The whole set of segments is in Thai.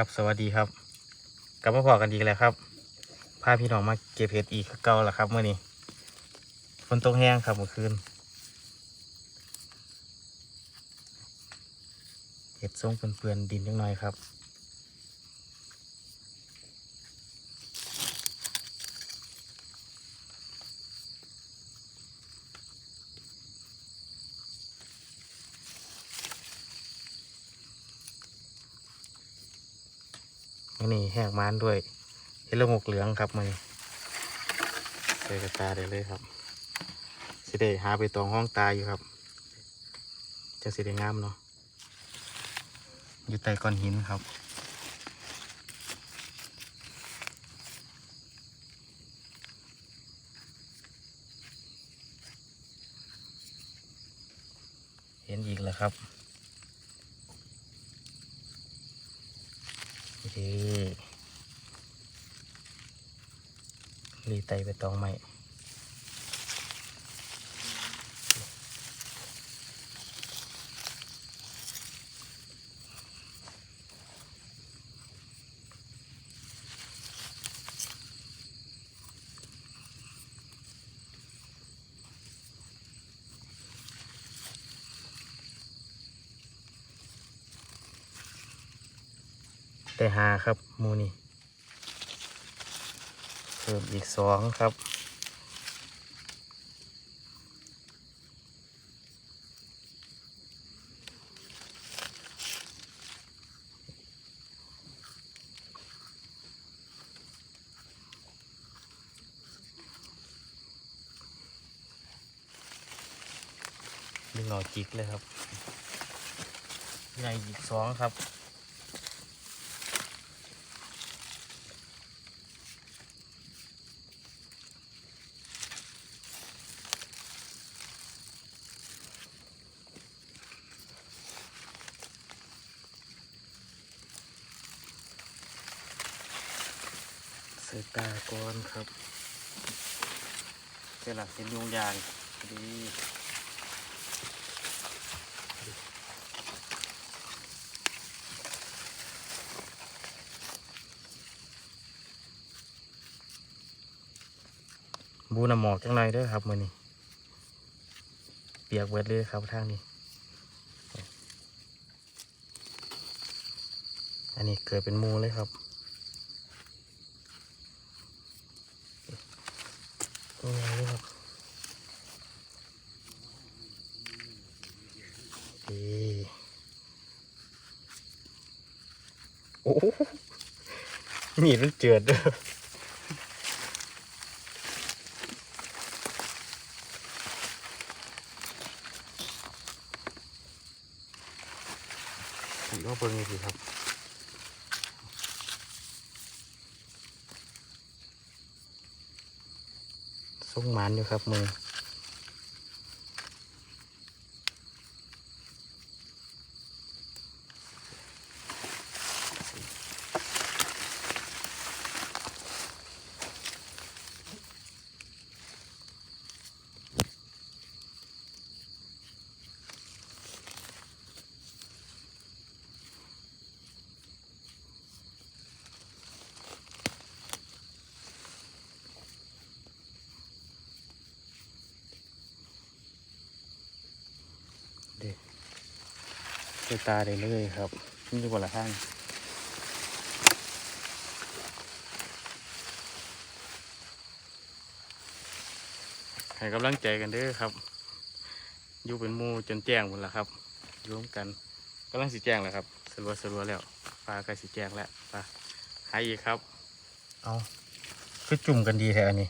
ครับ สวัสดีครับ กลับมาพอกันดีกแล้วครับพาพี่น้องมาเก็บเห็ดอีกเก่าแล้วครับเมื่อนี้ฝนตกแห้งครับเมื่อคืนเห็ดทรงเปื่อนๆดินนิดหน่อยครับ แหกมานด้วยเฮลโลหมกเหลืองครับมือนี้ใส่กระตาได้เลยครับสิได้หาไปตองห้องตาอยู่ครับจะสิได้งามเนาะอยู่ใต้ก้อนหินครับเห็นอีกแล้วครับ ดีรีไตไปตองใหม่ แต่หาครับมูนี่เพิ่มอีกสองครับดึงออจิกเลยครับใหญ่อีกสองครับ ใส่ตาก่อนครับ เจ้าหลักเห็นยุงยางดีบูนำหมอกจังไรเด้อครับมือนี้เปียกเบิดเลยครับทางนี้ อันนี้เกิดเป็นมูเลยครับ นี่ไงเลยครับดีโอ้หมีมันเจือดเด้อสีก็เบิ่งนี่สิครับ ส่งหมันอยู่ครับมือ ใส่ตาได้เลยครับ นี่อยู่บนละข้างให้กำลังใจกันเด้อครับ อยู่เป็นมูจนแจ้งหมดแล้วครับอยู่ร่วมกันกำลังสีแจ้งแล้วครับสรัวสรัวแล้วปลากล้สีแจ้งแล้วปลาหายอีกครับ เอาคือจุ่มกันดีแท้อันนี่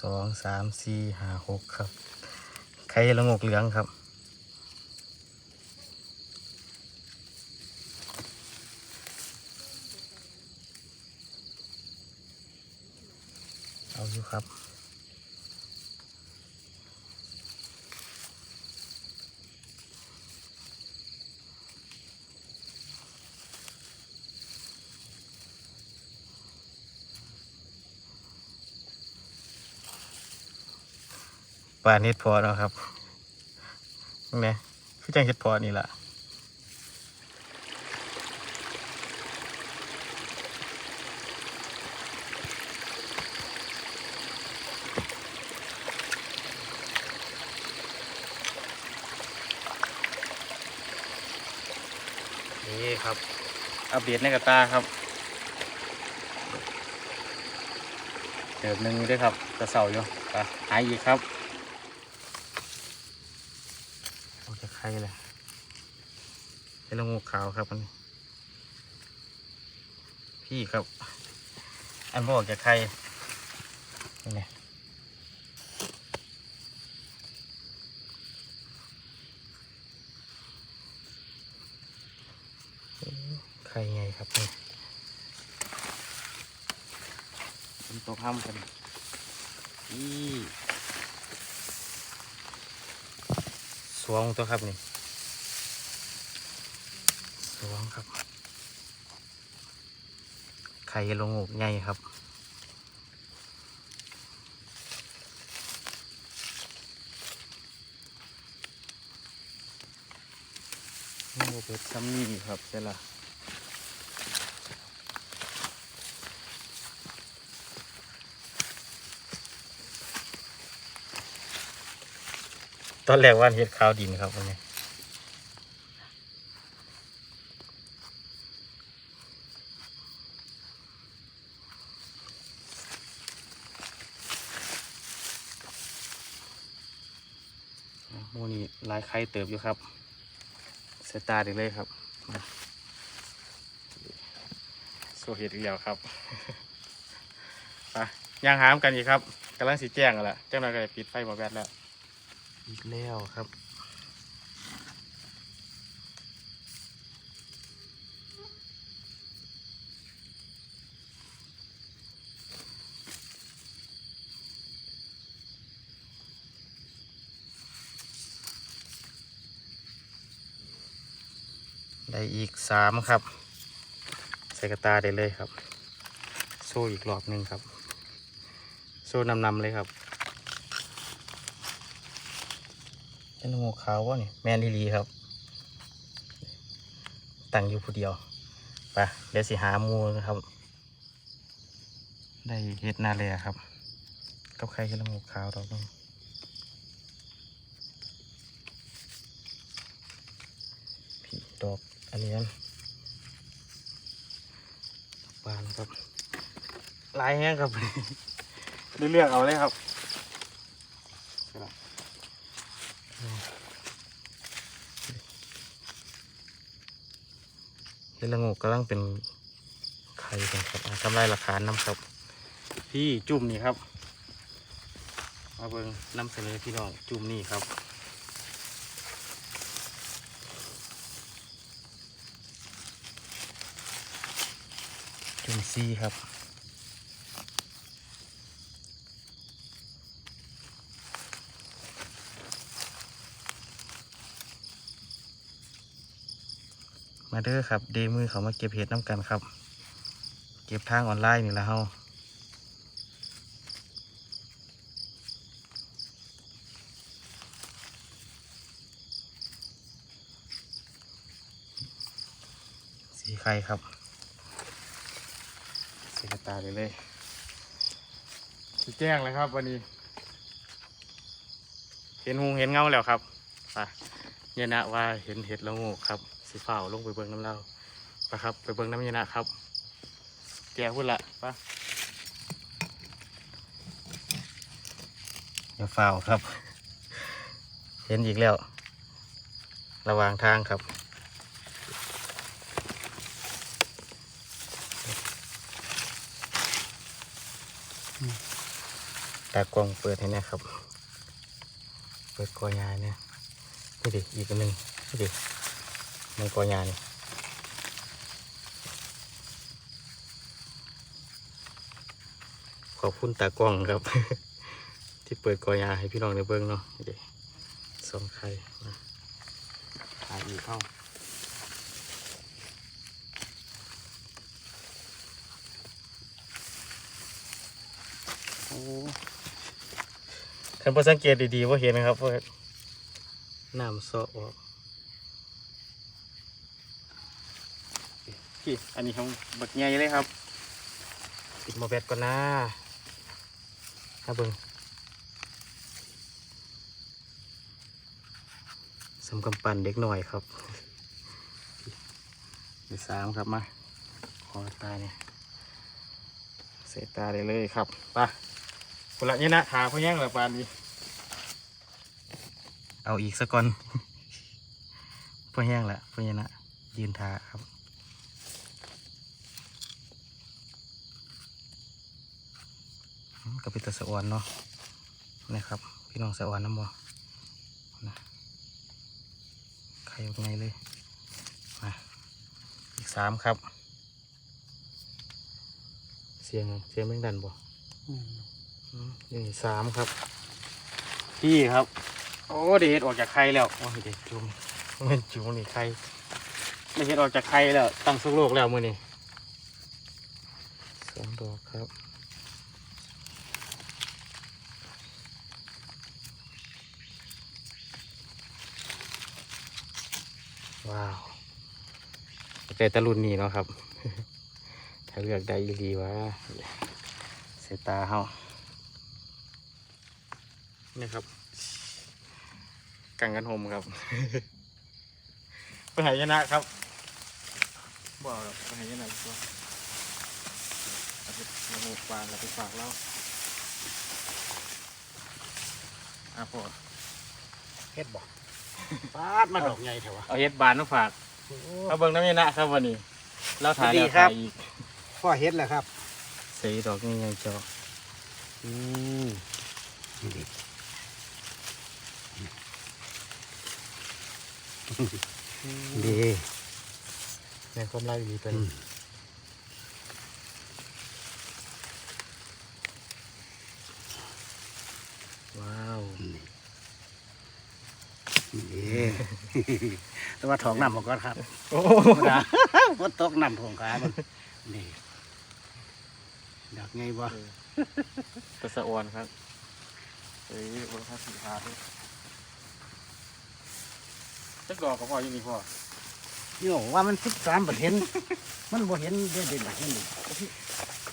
สองสามสี่ห้าหกครับไข่ละงกเหลืองครับ เอา อยู่ครับปลาเน็ดพอแล้วครับนี่คือจังเห็ดพอนี่แหละ นี่ครับ อัป เดตในกระตาครับเติมหนึ่งด้วยครับกระเสาอยู่ไปหายอีกครับออกจากไข่เลยเป็นละงูขาวครับอันพี่ครับ อันบอกจากไข่นี่ไงไข่ไงครับนี่ เป็นตัวห้ำกันนี่สวงตัวครับนี่สวงครับ ไข่ลงอกใหญ่ครับโมเป็ดซัมนี่ครับใช่ละ ตอนแรกว่าเห็ดขาวดินครับวันนี้โมนี่ลายไข่เติบอยู่ครับสตาร์ทอีกเลยครับโซเห็ดอีกแล้วครับไปย่างหามกันอีกครับกำลังสีแจ้งกันละเจ้าหน้าก็จะปิดไฟหมอแบตแล้ว อีกแล้วครับได้อีกสามครับ ใส่กระตาได้เลยครับ โซ่อีกรอบหนึ่งครับ โซ่นำนำๆเลยครับ เป็นงูขาววะนี่แมนดีลีครับ ตั้งอยู่ผู้เดียวไปเดี๋ยวสิหามูนะครับ ได้เห็ดนาเลยครับ กับใครเป็นงูขาวดอกหนึงพี่ดอกอันนี้นั่นบานครับลายแห้งครับเลือกเอาเลยครับ เฮดละงูกำลังเป็นไข่กันครับอะทำลายหลักฐานนำครับ พี่จุ่มนี่ครับมาเบิ้งนำเสนอพี่น้องจุ่มนี่ครับจุ่มซีครับ มาเด้อครับ เดมือเขามาเก็บเห็ดน้ำกันครับ เก็บทางออนไลน์นี่ละเฮาสีไข่ครับสีตาเลยเลยสีแจ้งเลยครับวันนี้ เห็นหงเห็นเงาแล้วครับไปเนี่ยนะว่าเห็นเห็ดละงูครับ สีฟ้าลงไปเบิ่งน้ำเล่าไปครับ ไปเบิ่งน้ำเนี่ยนะครับแกพูดละปะอย่าฝ้าวครับ เห็นอีกแล้ว ระหว่างทางครับตากล้องเปิดให้นะครับ เปิดกอยาเนี่ยนี่ดิอีกอันหนึ่งนี่ดิ มันกอยาเนี่ยขอบคุณตากล้องครับ ที่เปิดกอยาให้พี่น้องในเบิ้งเนาะนี่ดิสองไข่มาหาอีกเข้าโอ้ท่านผู้สังเกตดีๆว่าเห็นนะครับว่าน้ำซอออก พี่ อันนี้ของบักใหญ่เลยครับ ปิดหมอแบตก่อนนะถ้าเบิ่งสำกำปั้นเด็กหน่อยครับเดี๋ยวสามครับมาขอตาเนี่ยเสร็จตาได้เลยครับไปคนละเนี่ยนะขาพยังละปานนี้ เอาอีกสักก่อนพอแห้งละพอเนี่ยนะยืนทา ครับอืมก็เป็นตะสะออนเนาะนะครับ พี่น้องสะออนน้ำบ่นะใครยังไงเลยมาอีกสามครับ เสียงเสียงแมงดันบ่อืมนี่สามครับ พี่ครับ โอ้เด็ดออกจากไข่แล้วโอ้ยเด็ดจุ่มเงินจุ่มนี่ไข่ไม่เห็นออกจากไข่แล้วตั้งสุกโลกแล้วมือนี่สองดอกครับ ว้าวแต่ตะลุนนี่เนาะครับ ถ้าเลือกได้อีดีวะเสยตาเฮานี่ครับ กังกันโฮมครับไปหายนะครับบ่ครับไปหายนะตัวเอาไปละโมกปานเราไปฝากแล้วอะพอเฮ็ดบ่ ปาดมาดอกใหญ่แถวะเอาเฮ็ดบานมาฝากเอาเบิ่งน้ำยานะครับวันนี้ เราถ่ายสวัสดีแล้วครับถ่ายอีกพ่อเฮ็ดแหละครับสีดอกนี่ยังจออืมนี่ดิดีในความไล่ดีเป็น อืม ว้าว นี่ดีแต่ว่าถองน้ำผมก็ครับโอ้ธรรมดาว่าตกน้ำผมขามันนี่ดอกไงบ่ตะสะออนครับเอ้ยโอ้ยครับสีขาดด้วยจักดอกก็พออยู่นี่พ่อโย่ว่ามันสิบสามเปอร์เซ็นต์มันบ่เห็นเด่นเด่นหนักนี่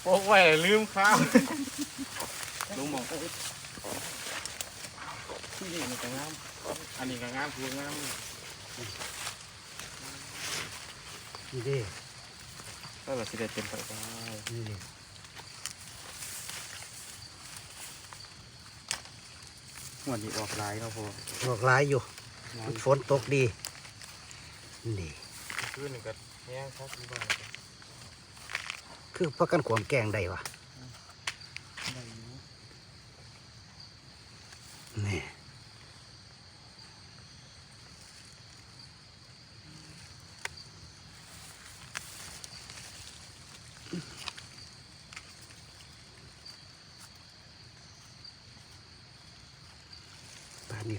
โอ้ไว้ลืมข้าวลุงมองที่นี่มันก็งาม อันนี้ก็งามคือ งามนี่ดิก็เราสิได้เป็นไปได้นี่ดิหัวดีออกลายเนาะพ่อดอกหลายอยู่งามมันฝนตกดี นี่คือหนึ่งก็แห้งครับที่บ้านคือพักกันขวางแกงได้วะได้อยู่นี่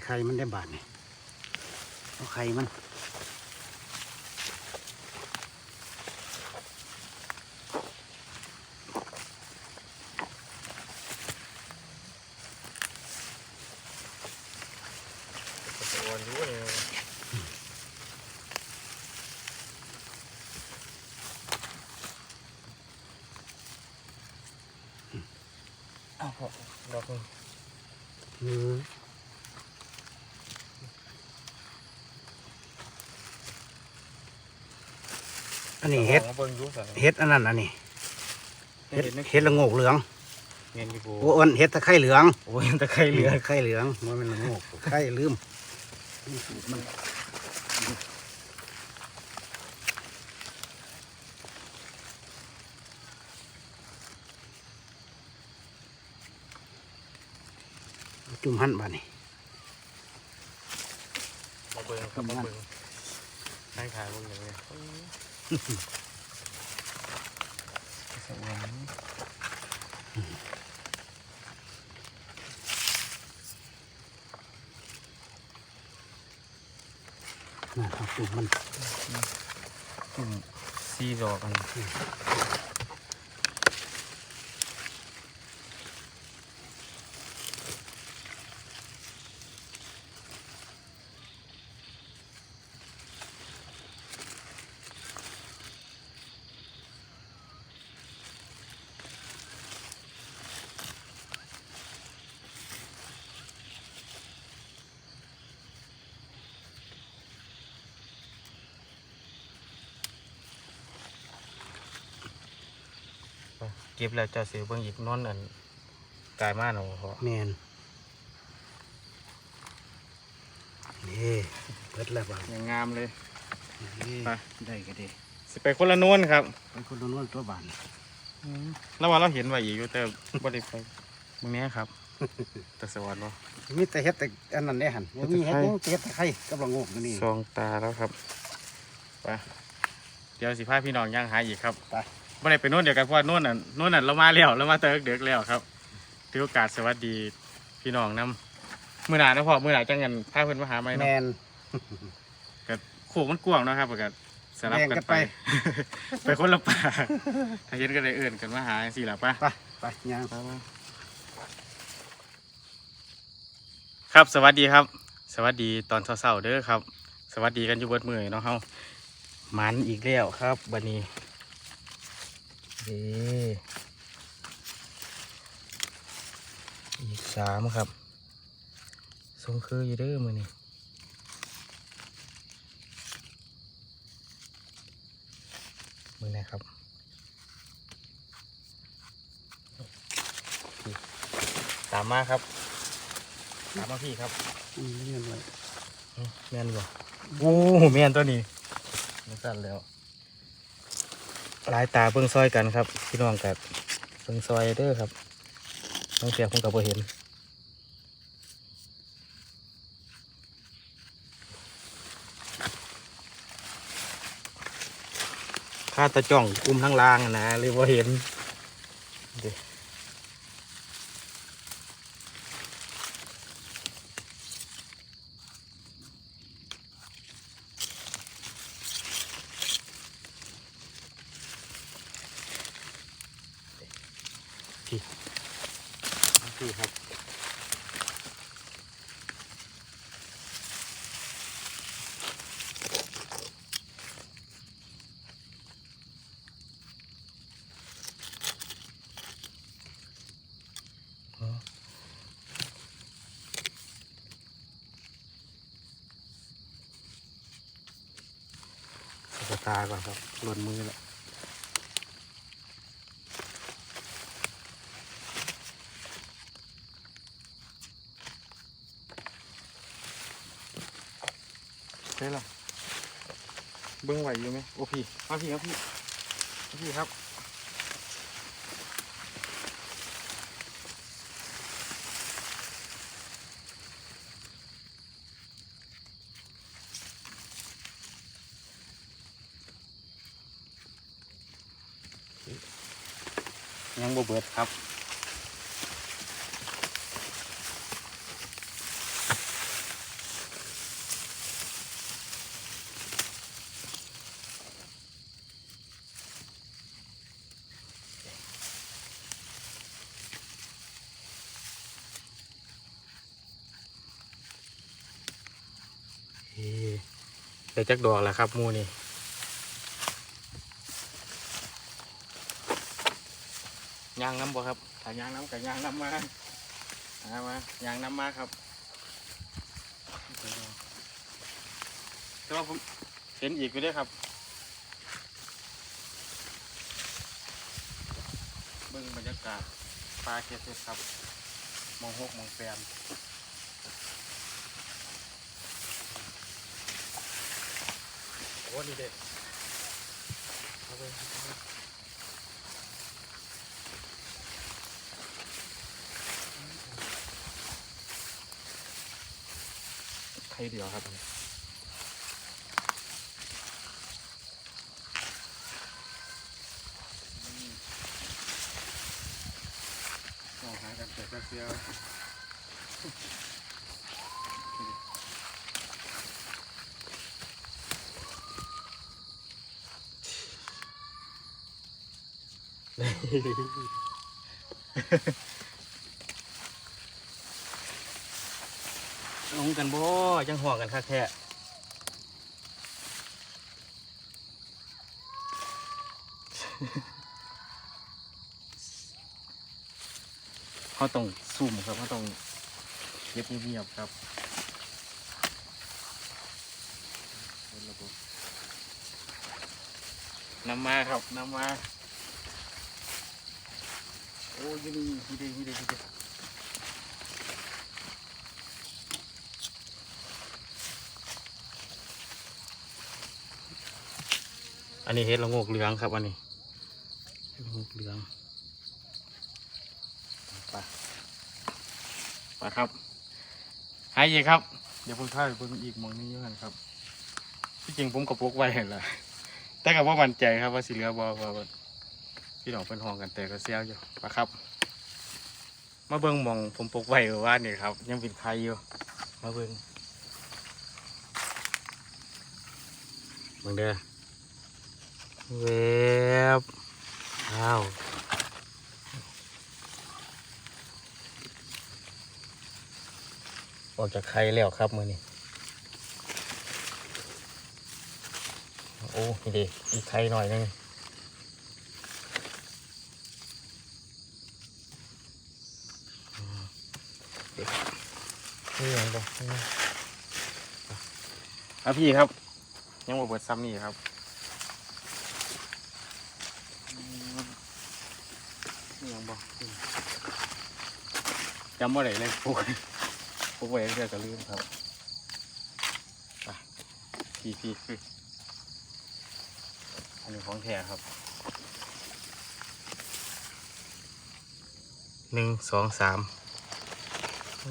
ไข่มันได้บาทนี่เอาไข่มันตะสะออนอยู่เนี่ยอ้าวพอดอกหนึงอืมอั นนี้เฮ็ดอาเบิ่งดูสิเฮ็ดอันนั้นอันนี้เฮ็ดเห็ดไหมเฮ็ดละโงกเหลืองเงินกี่ปูโอ้อันเฮ็ดตะไคร้เหลืองโอ้ยตะไคร้เหลืองไข่เหลืองมันเป็นละโงกไข่ลืมมันจุ่มหั่นบาดนี่มาเบิ่งครับมาเบิ่งนั่งขายเบิ่งอย่างเงี้ย สวรรค์นะครับจุ่มมันอืมสี่ดอกอัน ก็บแล้วเจ้าสิเบิ่งอีกนอนอันกายมาเนาะพ่อแมนนี่เปิดแล้วบ้างยังงามเลยนี่ไปได้ก็ดีสิไปคนละโน้นครับไปคนละนวนตัวบานแล้วว่าเราเห็นว่าอีกอยู่แต่บ่ได้ไปมึงเนี้ยครับแต่สวัสดิ์บ่มีแต่เฮ็ดแต่อันนั้นได้หันบ่มีเฮ็ดหยังแต่เฮ็ดแต่ไข่กับละโงกอยู่นี่ซองตาแล้วครับไปเดี๋ยวสิพาพี่น้องย่างหาอีกครับไป บ่ได้ไปโน่นเดียวกันเพราะว่าโน่นน่ะโน่นน่ะเรามาแล้วเรามาเติร์กเด็กแล้วครับถือโอกาสสวัสดีพี่น้องนํมื้อหน้านะพ่อมื้อหน้าจังกันพาเพิ่นมาหาใหม่แมเนาะนก็โขกมันกว้างเนาะครับก็สลับแบ่งกักันนไปไปไปคนละป่าถ้าเห็นก็ได้เอื่นกันมาหาจังซี่ล่ะป่ะ ไปไปย่างครับสวัสดีครับ สวัสดีตอนเช้าๆเด้อครับ สวัสดีกันอยู่เบิดมือเนาะเฮามันอีกแล้วครับบัดนี้เด้ อีกสามครับทรงคืออยู่เด้อมือนี้มือนะครับพี่ตามมาครับตามมาพี่ครับอืมเงินไว้อืมแม่นบ่โอ้แม่นตัวนี้มันสั่นแล้ว หลายตาเบิ่งซอยกันครับ พี่น้องกับเบิ่งซอยเด้อครับน้องเสียคงกับบ่เห็นข้าตะจ่องอุ้มทั้งล่างนะนะเลยบ่เห็นเด้อ ตาก่อนครับหล่นมือแล้วใช่ละเบิ้งไหวอยู่ไหมโอ้พี่มาพี่ครับพี่มาพี่ครับ ได้จักดอกแล้วครับมูนี่ยางน้ำบ่ครับถ้ายางน้ำกับยางน้ำมาหามายางน้ำมาครับแต่ว่าผมเห็นอีกอยู่ด้วยครับเบิ่งบรรยากาศปลาเกษตรครับมองหกมองแปม โอ้นี่เด็ดเอาไปไข่เดียวครับมองหากันเสร็จแล้วเสียว ลงกันบ่จังห่วงกันคักแท้เขาต้องซุ่มครับเขาต้องเก็บเงียบๆครับนระบบนำมาครับน้ำมา โอ้ยนี่นี่ดีนี่ดีนี่ดีอันนี้เห็ดละโงกเหลืองครับอันนี้เห็ดละโงกเหลืองไปไปครับหายอีกครับ เดี๋ยวผมถ่ายเบิ่งอีกหมองนี้อยู่กันครับที่จริงผมก็พกไว้เห็นละแต่ก็ว่ามั่นใจครับว่าสิเหลือบ่ว่าว่าพี่น้องเป็นห้องกันแต่ก็เสียวอยู่ปะครับ มาเบิ่งมองผมปกไว้ว่านี่ครับ ยังเป็นใครอยู่ มาเบิ่งเบิ่งเด้อเว็บว้าวออกจากไข่แล้วครับมือนี้โอ้นี่ดิอีกไข่หน่อยหนึงอืมเด็ก นี่ยังบ่นี่ยังอะพี่ครับ ยังบ่เบิดซ้ำนี่ครับอืมนี่ยังบ่อืมจำว่าไหนเลยปุ๊กปุ๊กไว้เพื่อก็ลืมครับไปพี่พี่พี่อันนี้ของแท้ครับหนึ่งสองสาม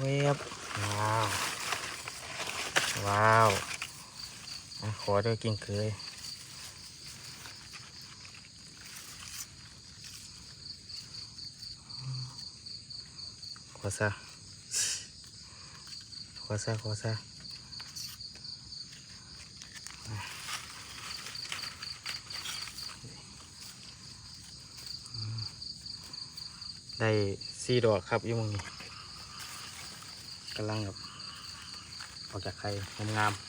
เว็บ ว้าว ว้าวอขอด้วยกิ้งเกยขอซะขอซะขอซะได้สี่ดอกครับอยี่มงนี้ กำลังแบบออกจากไข่งามๆ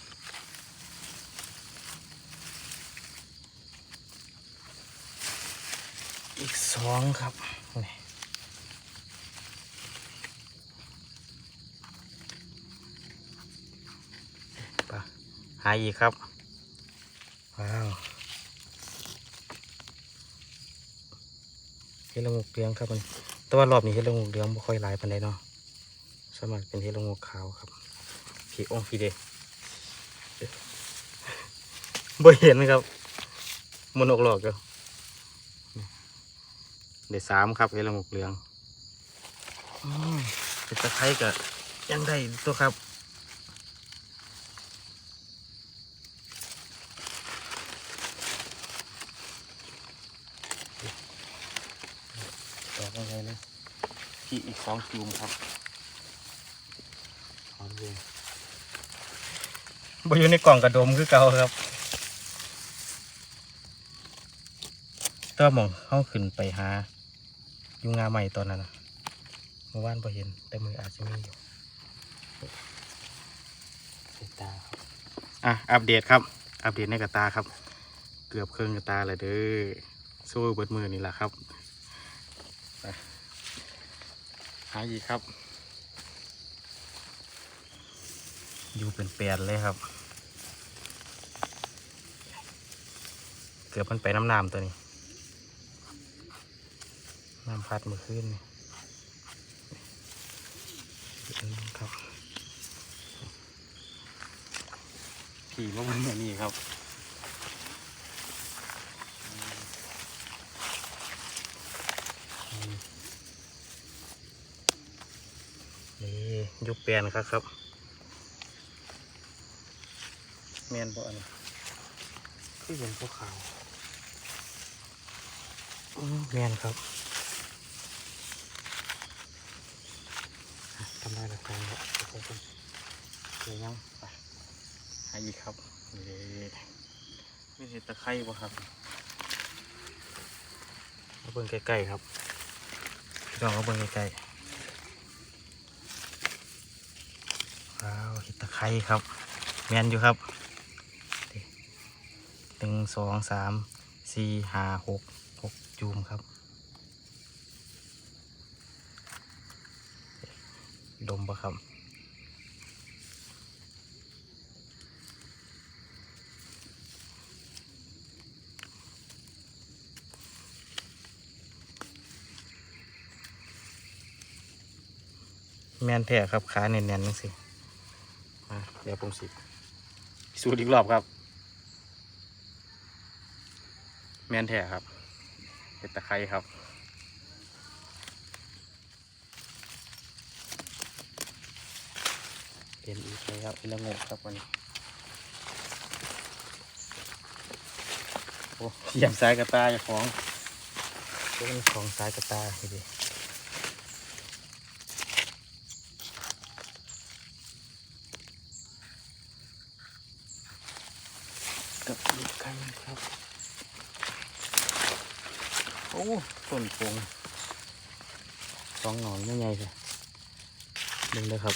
อีกสองครับนี่ไปหาอีกครับ ว้าวเห็ดลโงกเหลืองครับมันแต่ว่ารอบนี้เห็ดลโงกเหลืองไม่ค่อยหลายปานใดเนาะ สมัครเป็นเห็ดละโงกขาวครับพี่องค์พี่เดบ่เห็นครับมันออกหลอกอยู่เดี๋ยวสามครับเห็ดละโงกเหลืองอืมเป็นตะไคร้กับยังได้ตัวครับดอกอะไรนะพี่อีกสองจูมครับ บอยู่ในกล่องกระดมคือเก่าครับตัวมองเข้าขึ้นไปหายุงงาใหม่ตอนนั้นเมื่อวานพอเห็น แต่มืออาจจะมีอยู่สตาครับอะอัปเดตครับ อัปเดตในกระตาครับ เกือบเครื่องกระตาเลยเด้อสู้เบิดมือนี่แหละครับหาอีกครับ อยู่เป็นแปดเลยครับ เกือบมันไปน้ำน้ำตัวนี้ น้ำพัดเมื่อคืนนี่อีกอันหนึ่งครับผีว่ามันอย่างนี้ครับนี่ยุบเปลี่ยนครับครับ เมียนบ่อันนี้คือเห็นพวกขาวอืมเมียนครับอะทำได้แล้วครับเดี๋ยวผมเดี๋ยวยังไปหาอีกครับนี่ไม่เห็นตะไคร้บ่ครับมาเบิ่งใกล้ๆครับพี่น้องมาเบิ่งใกล้ๆว้าวเห็ดตะไคร้ครับ แมนอยู่ครับ หนึ่งสองสามสี่ห้าหกหกจูมครับดมปะครับแม่นแท้ครับขาแน่นๆนั่นสิมาเดี๋ยวผมสิสูดอีกรอบครับ แม่นแท้ครับเห็ดตะไคร้ครับเต็มอีกเลยครับอีละโงกครับวันนี้โอ้เยี่ยมสายกระตายของเป็นของสายกระตายดีกับอีกคันครับโอ้ต้นโพงสองหนอนยังไงเลยดึงเลยครับ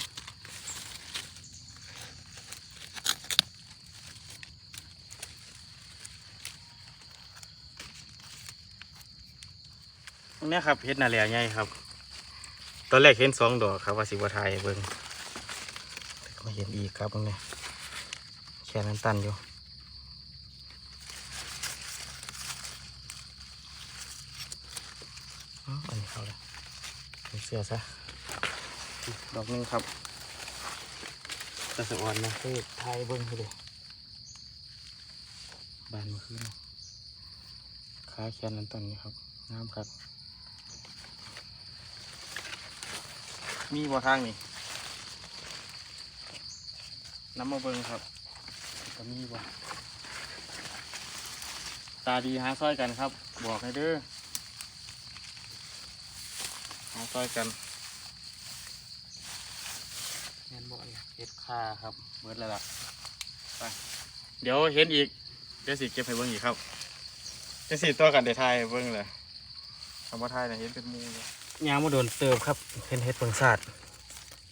ตรงเนี้ยครับเฮ็ดนาแหล่ใหญ่ครับ ตอนแรกเห็นสองดอกครับว่าสิบวไทยเบิ่งแต่ก็มาเห็นอีกครับตรงนี้แค่นั้นตันอยู่อ๋ออันนี้เขาเลยเป็นเสื้อซะอีกดอกหนึงครับตะสะอ่อนนะเฮ้ยไทยเบิ่งให้เลยบานมาขึ้นขาแขนนั้นต้นนี้ครับงามครับ มีบ่ทางนี่น้ำมาเบิงครับก็มีบ่ตาดีหาซอยกันครับ บอกให้เด้อ หาซอยกันแม่นบ่เนี่ยเฮ็ดค่าครับเบิดแล้วล่ะไปเดี๋ยวเห็นอีก เดี๋ยวสิเก็บให้เบิ่งอีกครับเดี๋ยวสิตัวกันเดี๋ยวทายให้เบิ่งเลยคำว่าทายนะเห็นเป็นมูเลยยางมาโดนเติมครับเป็นเห็ดเพิงซาด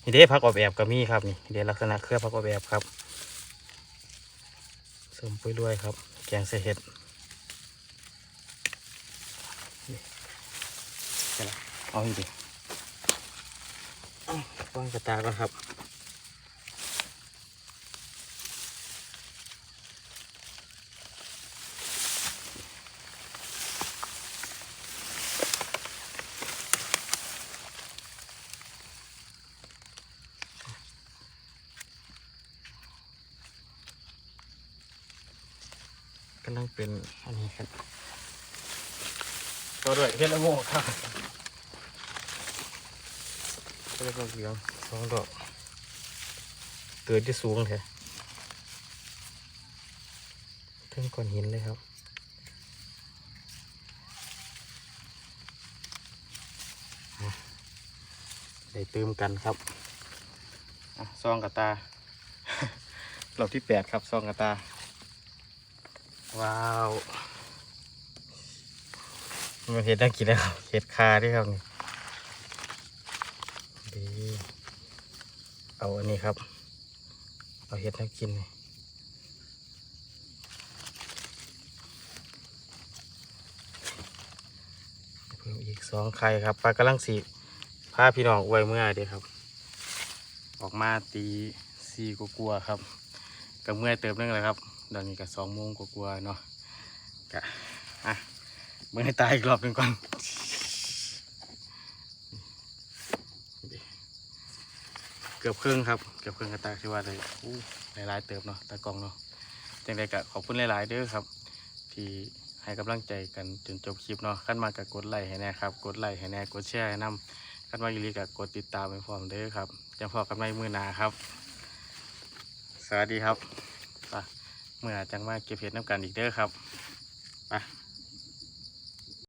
นี่เด้พักออกแบบก็มีครับนี่เดี๋ยวลักษณะเครือพักออกแบบครับเสริมปุ้ยด้วยครับ แกงใส่เห็ดเอาอีกดิง กระตาก่อนครับกำลังเป็นอันนี้ครับตัวด้วยเห็ดละโงกครับก็เลยก็เหลือง สองดอกเกิดที่สูงแท้ถึงก้อนหินเลยครับได้ตืมกันครับอะซองกระตารอบที่แปดครับซองกระตา ว้าวมันเห็ดน่ากินแล้วครับเห็ดคาด้วยครับนี่ดี เอาอันนี้ครับ เอาเห็ดน่ากินเพิ่มอีกสองไข่ครับปลากระลังสีพาพี่น้องไว้เมื่อเดียครับ ออกมาตีสี่กลัวครับกับเมื่อยเติมนึงเลยครับตอนนี้ก็สองโมงกลัวเนาะกะอะเมื่อให้ตายอีกรอบหนึ่งก่อน เกือบครึ่งครับเกือบครึ่งกระตากที่ว่าเลยอู้หลายๆเติมเนาะตากล้องเนาะจังใดก็ขอบคุณหลายๆเด้อครับ ที่ให้กำลังใจกันจนจบคลิปเนาะขั้นมากับกดไลค์ให้แน่ครับกดไลค์ให้แน่กดแชร์ให้นำขั้นมาอีหลีกับกดติดตามไปพร้อมเด้อครับจะพอกันในมือหนาครับ สวัสดีครับเมื่อจังมาเก็บเห็ดน้ำกันอีกเด้อครับไป